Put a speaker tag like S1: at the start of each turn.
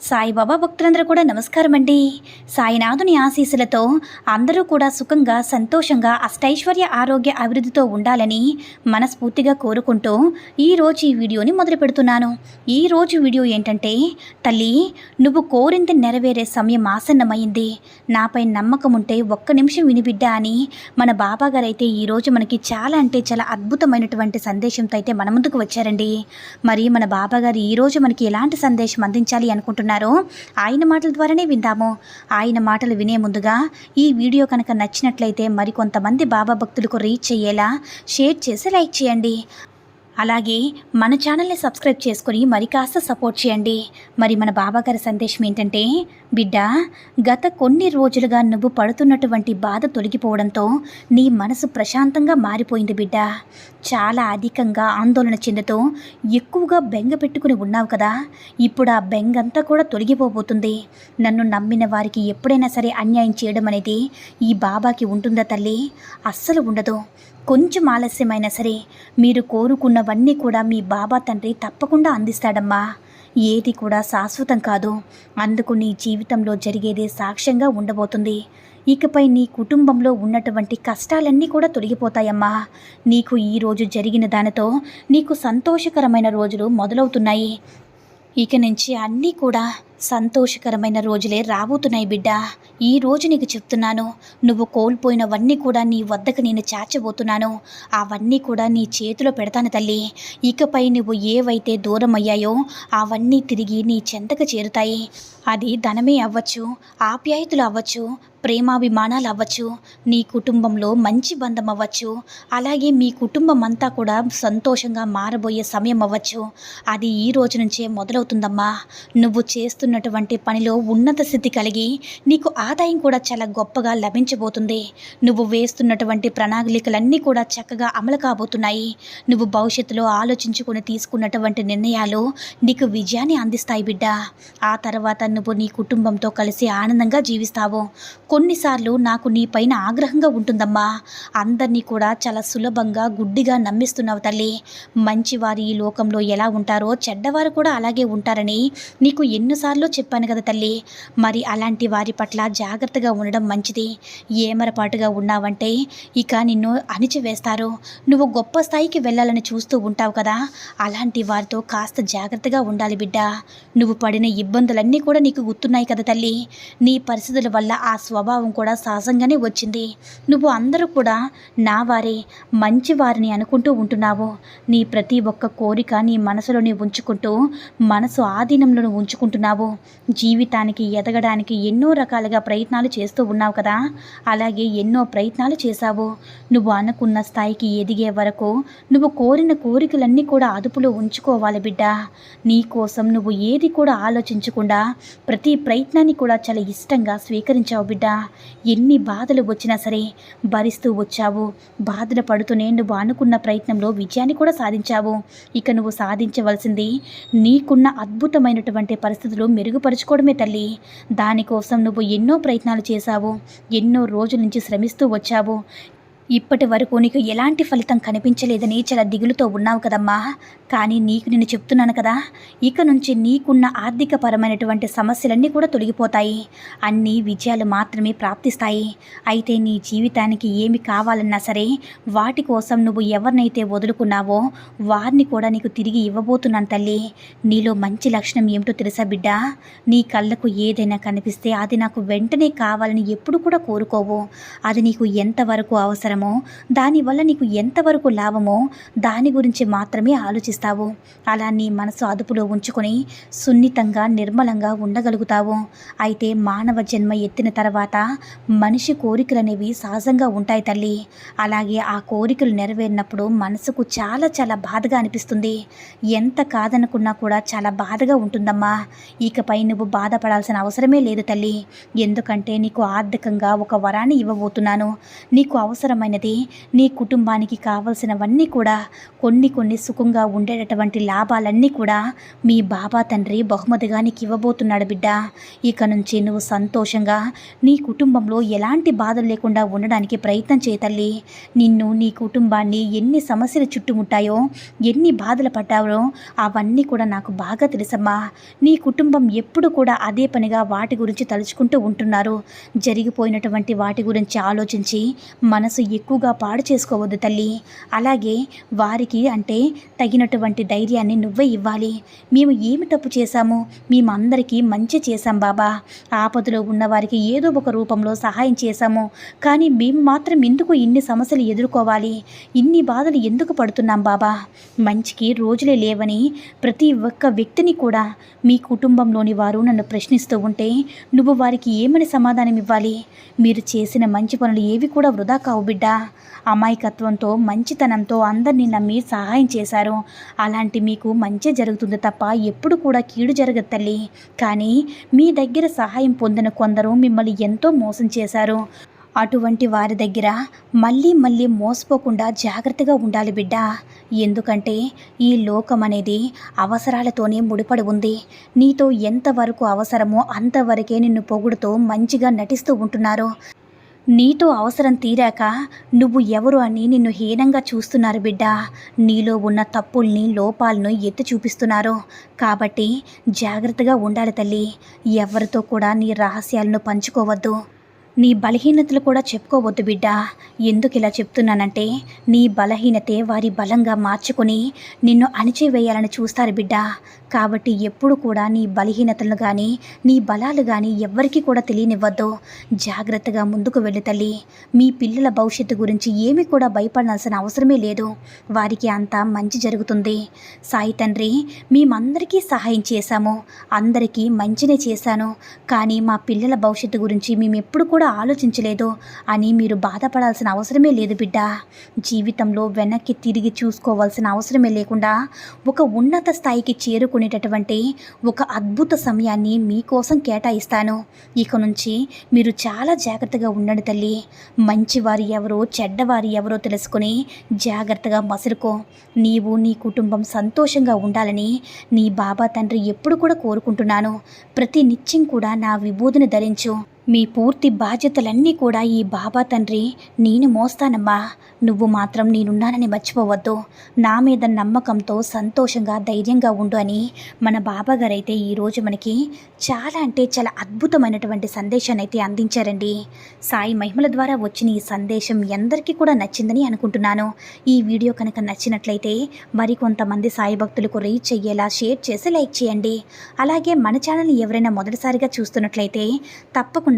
S1: సాయిబాబా భక్తులందరూ కూడా నమస్కారం అండి సాయినాథుని ఆశీస్సులతో అందరూ కూడా సుఖంగా సంతోషంగా అష్టైశ్వర్య ఆరోగ్య అభివృద్ధితో ఉండాలని మనస్ఫూర్తిగా కోరుకుంటూ ఈరోజు ఈ వీడియోని మొదలు పెడుతున్నాను. ఈరోజు వీడియో ఏంటంటే తల్లి నువ్వు కోరింత నెరవేరే సమయం ఆసన్నమైంది. నాపై నమ్మకం ఉంటే ఒక్క నిమిషం వినిబిడ్డ అని మన బాబా గారు అయితే ఈరోజు మనకి చాలా అంటే చాలా అద్భుతమైనటువంటి సందేశంతో అయితే మన ముందుకు వచ్చారండి. మరి మన బాబా గారు ఈరోజు మనకి ఎలాంటి సందేశం అందించాలి అనుకుంటున్నాను ఆయన మాటల ద్వారానే విందాము. ఆయన మాటలు వినే ముందుగా ఈ వీడియో కనుక నచ్చినట్లయితే మరికొంతమంది బాబా భక్తులకు రీచ్ అయ్యేలా షేర్ చేసి లైక్ చేయండి. అలాగే మన ఛానల్ని సబ్స్క్రైబ్ చేసుకొని మరి కాస్త సపోర్ట్ చేయండి. మరి మన బాబాగారి సందేశం ఏంటంటే బిడ్డ గత కొన్ని రోజులుగా నువ్వు పడుతున్నటువంటి బాధ తొలగిపోవడంతో నీ మనసు ప్రశాంతంగా మారిపోయింది బిడ్డ. చాలా అధికంగా ఆందోళన చెందుతూ ఎక్కువగా బెంగ పెట్టుకుని ఉన్నావు కదా. ఇప్పుడు ఆ బెంగంతా కూడా తొలగిపోబోతుంది. నన్ను నమ్మిన వారికి ఎప్పుడైనా సరే అన్యాయం చేయడం అనేది ఈ బాబాకి ఉంటుందా తల్లి? అస్సలు ఉండదు. కొంచెం ఆలస్యమైనా సరే మీరు కోరుకున్నవన్నీ కూడా మీ బాబా తండ్రి తప్పకుండా అందిస్తాడమ్మా. ఏది కూడా శాశ్వతం కాదు. అందుకు నీ జీవితంలో జరిగేదే సాక్ష్యంగా ఉండబోతుంది. ఇకపై నీ కుటుంబంలో ఉన్నటువంటి కష్టాలన్నీ కూడా తొలగిపోతాయమ్మా. నీకు ఈరోజు జరిగిన దానితో నీకు సంతోషకరమైన రోజులు మొదలవుతున్నాయి. ఇక నుంచి అన్నీ కూడా సంతోషకరమైన రోజులే రాబోతున్నాయి బిడ్డ. ఈ రోజు నీకు చెప్తున్నాను నువ్వు కోల్పోయినవన్నీ కూడా నీ వద్దకు నేను చాచబోతున్నాను అవన్నీ కూడా నీ చేతిలో పెడతాను తల్లి. ఇకపై నువ్వు ఏవైతే దూరం అయ్యాయో అవన్నీ తిరిగి నీ చెంతకు చేరుతాయి. అది ధనమే అవ్వచ్చు ఆప్యాయతలు అవ్వచ్చు ప్రేమాభిమానాలు అవ్వచ్చు నీ కుటుంబంలో మంచి బంధం అవ్వచ్చు అలాగే మీ కుటుంబం అంతా కూడా సంతోషంగా మారబోయే సమయం అవ్వచ్చు అది ఈ రోజు నుంచే మొదలవుతుందమ్మా. నువ్వు చేస్తున్నటువంటి పనిలో ఉన్నత స్థితి కలిగి నీకు ఆదాయం కూడా చాలా గొప్పగా లభించబోతుంది. నువ్వు వేస్తున్నటువంటి ప్రణాళికలన్నీ కూడా చక్కగా అమలు కాబోతున్నాయి. నువ్వు భవిష్యత్తులో ఆలోచించుకుని తీసుకున్నటువంటి నిర్ణయాలు నీకు విజయాన్ని అందిస్తాయి బిడ్డ. ఆ తర్వాత నువ్వు నీ కుటుంబంతో కలిసి ఆనందంగా జీవిస్తావు. కొన్నిసార్లు నాకు నీ పైన ఆగ్రహంగా ఉంటుందమ్మా. అందరినీ కూడా చాలా సులభంగా గుడ్డిగా నమ్మిస్తున్నావు తల్లి. మంచివారు ఈ లోకంలో ఎలా ఉంటారో చెడ్డవారు కూడా అలాగే ఉంటారని నీకు ఎన్నోసార్లు చెప్పాను కదా తల్లి. మరి అలాంటి వారి పట్ల జాగ్రత్తగా ఉండడం మంచిది. ఏమరపాటుగా ఉన్నావంటే ఇక నిన్ను అణిచివేస్తారు. నువ్వు గొప్ప స్థాయికి వెళ్ళాలని చూస్తూ ఉంటావు కదా. అలాంటి వారితో కాస్త జాగ్రత్తగా ఉండాలి బిడ్డ. నువ్వు పడిన ఇబ్బందులన్నీ కూడా నీకు గుర్తున్నాయి కదా తల్లి. నీ పరిస్థితుల వల్ల ఆ స్వభావం కూడా సహజంగానే వచ్చింది. నువ్వు అందరూ కూడా నా వారే మంచి వారిని అనుకుంటూ ఉంటున్నావు. నీ ప్రతి ఒక్క కోరిక నీ మనసులోనే ఉంచుకుంటూ మనసు ఆధీనంలోనే ఉంచుకుంటున్నావు. జీవితానికి ఎదగడానికి ఎన్నో రకాలుగా ప్రయత్నాలు చేస్తూ ఉన్నావు కదా. అలాగే ఎన్నో ప్రయత్నాలు చేశావు. నువ్వు అనుకున్న స్థాయికి ఎదిగే వరకు నువ్వు కోరిన కోరికలన్నీ కూడా అదుపులో ఉంచుకోవాలి బిడ్డ. నీ కోసం నువ్వు ఏది కూడా ఆలోచించకుండా ప్రతి ప్రయత్నాన్ని కూడా చాలా ఇష్టంగా స్వీకరించావు బిడ్డ. ఎన్ని బాధలు వచ్చినా సరే భరిస్తూ వచ్చావు. బాధలు పడుతూనే నువ్వు అనుకున్న ప్రయత్నంలో విజయాన్ని కూడా సాధించావు. ఇక నువ్వు సాధించవలసింది నీకున్న అద్భుతమైనటువంటి పరిస్థితులు మెరుగుపరుచుకోవడమే తల్లి. దానికోసం నువ్వు ఎన్నో ప్రయత్నాలు చేశావు. ఎన్నో రోజుల నుంచి శ్రమిస్తూ వచ్చావు. ఇప్పటి వరకు నీకు ఎలాంటి ఫలితం కనిపించలేదని చాలా దిగులుతో ఉన్నావు కదమ్మా. కానీ నీకు నేను చెప్తున్నాను కదా ఇక నుంచి నీకున్న ఆర్థిక పరమైనటువంటి సమస్యలన్నీ కూడా తొలగిపోతాయి. అన్ని విజయాలు మాత్రమే ప్రాప్తిస్తాయి. అయితే నీ జీవితానికి ఏమి కావాలన్నా సరే వాటి కోసం నువ్వు ఎవరినైతే వదులుకున్నావో వారిని కూడా నీకు తిరిగి ఇవ్వబోతున్నాను తల్లి. నీలో మంచి లక్షణం ఏమిటో తెలుసా బిడ్డ? నీ కళ్ళకు ఏదైనా కనిపిస్తే అది నాకు వెంటనే కావాలని ఎప్పుడు కూడా కోరుకోవు. అది నీకు ఎంతవరకు అవసరం అవసరమో దానివల్ల నీకు ఎంతవరకు లాభమో దాని గురించి మాత్రమే ఆలోచిస్తావు. అలా నీ మనసు అదుపులో ఉంచుకొని సున్నితంగా నిర్మలంగా ఉండగలుగుతావు. అయితే మానవ జన్మ ఎత్తిన తర్వాత మనిషి కోరికలు అనేవి సహజంగా ఉంటాయి తల్లి. అలాగే ఆ కోరికలు నెరవేరినప్పుడు మనసుకు చాలా చాలా బాధగా అనిపిస్తుంది. ఎంత కాదనుకున్నా కూడా చాలా బాధగా ఉంటుందమ్మా. ఇకపై నువ్వు బాధపడాల్సిన అవసరమే లేదు తల్లి. ఎందుకంటే నీకు ఆర్థికంగా ఒక వరాన్ని ఇవ్వబోతున్నాను. నీకు ముఖ్యమైనది. నీ కుటుంబానికి కావలసినవన్నీ కూడా కొన్ని కొన్ని సుఖంగా ఉండేటటువంటి లాభాలన్నీ కూడా మీ బాబా తండ్రి బహుమతిగా నీకు ఇవ్వబోతున్నాడు బిడ్డ. ఇక నుంచి నువ్వు సంతోషంగా నీ కుటుంబంలో ఎలాంటి బాధలు లేకుండా ఉండడానికి ప్రయత్నం చేయతల్లి నిన్ను నీ కుటుంబాన్ని ఎన్ని సమస్యలు చుట్టుముట్టాయో ఎన్ని బాధలు పడ్డావో అవన్నీ కూడా నాకు బాగా తెలుసమ్మా. నీ కుటుంబం ఎప్పుడు కూడా అదే పనిగా వాటి గురించి తలుచుకుంటూ ఉంటున్నారు. జరిగిపోయినటువంటి వాటి గురించి ఆలోచించి మనసు ఎక్కువగా పాడు చేసుకోవద్దు తల్లి. అలాగే వారికి అంటే తగినటువంటి ధైర్యాన్ని నువ్వే ఇవ్వాలి. మేము ఏమి తప్పు చేశాము? మేమందరికీ మంచి చేశాం బాబా. ఆపదలో ఉన్నవారికి ఏదో ఒక రూపంలో సహాయం చేశాము. కానీ మేము మాత్రం ఎందుకు ఇన్ని సమస్యలు ఎదుర్కోవాలి? ఇన్ని బాధలు ఎందుకు పడుతున్నాం బాబా? మంచికి రోజులే లేవని ప్రతి ఒక్క వ్యక్తిని కూడా మీ కుటుంబంలోని వారు నన్ను ప్రశ్నిస్తూ ఉంటే నువ్వు వారికి ఏమని సమాధానం ఇవ్వాలి? మీరు చేసిన మంచి పనులు ఏవి కూడా వృధా కావు బిడ్డ. అమాయకత్వంతో మంచితనంతో అందరినీ నమ్మి సహాయం చేశారు. అలాంటి మీకు మంచి జరుగుతుంది తప్ప ఎప్పుడు కూడా కీడు జరగదు తల్లి. కానీ మీ దగ్గర సహాయం పొందిన కొందరు మిమ్మల్ని ఎంతో మోసం చేశారు. అటువంటి వారి దగ్గర మళ్ళీ మళ్ళీ మోసపోకుండా జాగ్రత్తగా ఉండాలి బిడ్డ. ఎందుకంటే ఈ లోకం అనేది అవసరాలతోనే ముడిపడి ఉంది. నీతో ఎంతవరకు అవసరమో అంతవరకే నిన్ను పొగుడుతూ మంచిగా నటిస్తూ ఉంటున్నారు. నీతో అవసరం తీరాక నువ్వు ఎవరు అని నిన్ను హీనంగా చూస్తున్నారు బిడ్డ. నీలో ఉన్న తప్పుల్ని లోపాలను ఎత్తి చూపిస్తున్నారు. కాబట్టి జాగ్రత్తగా ఉండాలి తల్లి. ఎవరితో కూడా నీ రహస్యాలను పంచుకోవద్దు. నీ బలహీనతలు కూడా చెప్పుకోవద్దు బిడ్డ. ఎందుకు ఇలా చెప్తున్నానంటే నీ బలహీనతే వారి బలంగా మార్చుకుని నిన్ను అణిచివేయాలని చూస్తారు బిడ్డ. కాబట్టి ఎప్పుడు కూడా నీ బలహీనతలను కానీ నీ బలాలు కానీ ఎవ్వరికీ కూడా తెలియనివ్వద్దు. జాగ్రత్తగా ముందుకు వెళ్ళి తల్లి. మీ పిల్లల భవిష్యత్తు గురించి ఏమీ కూడా భయపడాల్సిన అవసరమే లేదు. వారికి అంతా మంచి జరుగుతుంది. సాయి తండ్రి మేమందరికీ సహాయం చేశాము. అందరికీ మంచినే చేశాను. కానీ మా పిల్లల భవిష్యత్తు గురించి మేము ఎప్పుడు కూడా ఆలోచించలేదు అని మీరు బాధపడాల్సిన అవసరమే లేదు బిడ్డ. జీవితంలో వెనక్కి తిరిగి చూసుకోవాల్సిన అవసరమే లేకుండా ఒక ఉన్నత స్థాయికి చేరుకునేటటువంటి ఒక అద్భుత సమయాన్ని మీకోసం కేటాయిస్తాను. ఇక నుంచి మీరు చాలా జాగ్రత్తగా ఉండండి తల్లి. మంచివారు ఎవరో చెడ్డవారు ఎవరో తెలుసుకుని జాగ్రత్తగా మసురుకో నీవు నీ కుటుంబం సంతోషంగా ఉండాలని నీ బాబా తండ్రి ఎప్పుడు కూడా కోరుకుంటున్నాను. ప్రతి నిత్యం కూడా నా విభూతిని ధరించు. మీ పూర్తి బాధ్యతలన్నీ కూడా ఈ బాబా తండ్రి నేను మోస్తానమ్మా. నువ్వు మాత్రం నేనున్నానని మర్చిపోవద్దు. నా మీద నమ్మకంతో సంతోషంగా ధైర్యంగా ఉండు అని మన బాబా గారైతే ఈరోజు మనకి చాలా అంటే చాలా అద్భుతమైనటువంటి సందేశాన్ని అయితే అందించారండి. సాయి మహిమల ద్వారా వచ్చిన ఈ సందేశం ఎందరికీ కూడా నచ్చిందని అనుకుంటున్నాను. ఈ వీడియో కనుక నచ్చినట్లయితే మరికొంతమంది సాయి భక్తులకు రీచ్ అయ్యేలా షేర్ చేసి లైక్ చేయండి. అలాగే మన ఛానల్ ఎవరైనా మొదటిసారిగా చూస్తున్నట్లయితే తప్పకుండా